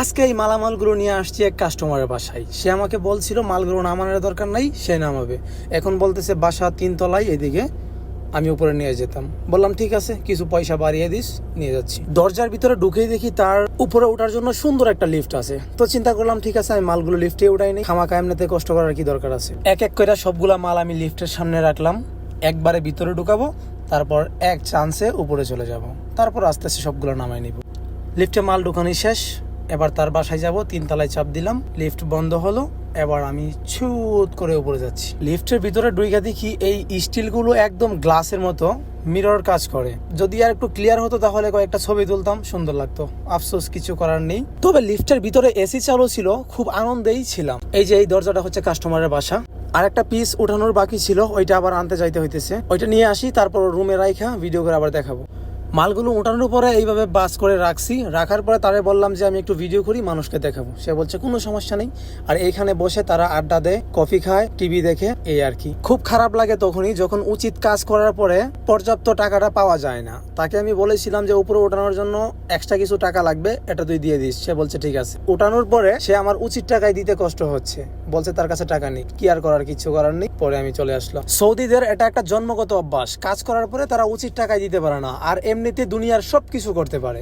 আজকে এই মালামালগুলো নিয়ে আসছি এক কাস্টমারের বাসায়। সে আমাকে বলছিল, মালগুলো নামানোর দরকার নাই, সে নামাবে। এখন বলতেছে, বাসা তিনতলায় এদিকে আমি উপরে নিয়ে যেতাম। বললাম, ঠিক আছে, কিছু পয়সা বাড়িয়ে দিস, নিয়ে যাচ্ছি। দরজার ভিতরে ঢুকেই দেখি তার উপরে ওঠার জন্য সুন্দর একটা লিফট আছে। তো চিন্তা করলাম, ঠিক আছে, আমি মালগুলো লিফটে উঠাই নি খামাকা এমনিতে কষ্ট করার কি দরকার আছে? এক এক করে সবগুলা মাল আমি লিফটের সামনে রাখলাম। একবারে ভিতরে ঢুকাবো, তারপর এক চান্সে উপরে চলে যাব। তারপর আস্তে আস্তে সবগুলো নামাই নিব। লিফটে মাল ঢুকানি শেষ। এবার তার বাসায় যাব, তিনতলায় চাপ দিলাম লিফট বন্ধ হলো, এবার আমি ছুট করে উপরে যাচ্ছি। লিফটের ভিতরে ডুইকা দেখি এই স্টিলগুলো একদম গ্লাসের মতো মিরর কাজ করে। যদি আর একটু ক্লিয়ার হতো তাহলে কয়েকটা ছবি তুলতাম, সুন্দর লাগতো। আফসোস, কিছু করার নেই। তবে লিফটের ভিতরে এসি চালু ছিল, খুব আনন্দেই ছিলাম। এই যে এই দরজাটা হচ্ছে কাস্টমারের বাসা। আর একটা পিস উঠানোর বাকি ছিল, ওইটা আবার আনতে যাইতে হইতেছে। ওইটা নিয়ে আসি, তারপর রুমে রাইখা ভিডিও করে আবার দেখাবো। মালগুলো উঠানোর পরে এইভাবে বাস করে রাখছি। রাখার পরে তারে বললাম যে আমি একটু ভিডিও করি, মানুষকে দেখাবো। সে বলছে, কোনো সমস্যা নেই। আর এইখানে বসে তারা আড্ডা দেয়, কফি খায়, টিভি দেখে, এই আর কি। খুব খারাপ লাগে তখনই যখন উচিত কাজ করার পরে পর্যাপ্ত টাকাটা পাওয়া যায় না। তাকে আমি বলেছিলাম যে উপরে ওঠানোর জন্য এক্সট্রা কিছু টাকা লাগবে, এটা তুই দিয়ে দিস। সে বলছে, ঠিক আছে। ওঠানোর পরে সে আমার উচিত টাকায় দিতে কষ্ট হচ্ছে। বলছে, তার কাছে টাকা নেই। কি আর করার, কিছু করার নেই। পরে আমি চলে আসলাম। সৌদিদের এটা একটা জন্মগত অভ্যাস। কাজ করার পরে তারা উচিত টাকায় দিতে পারে না। আর এমনিতে দুনিয়ার সব কিছু করতে পারে।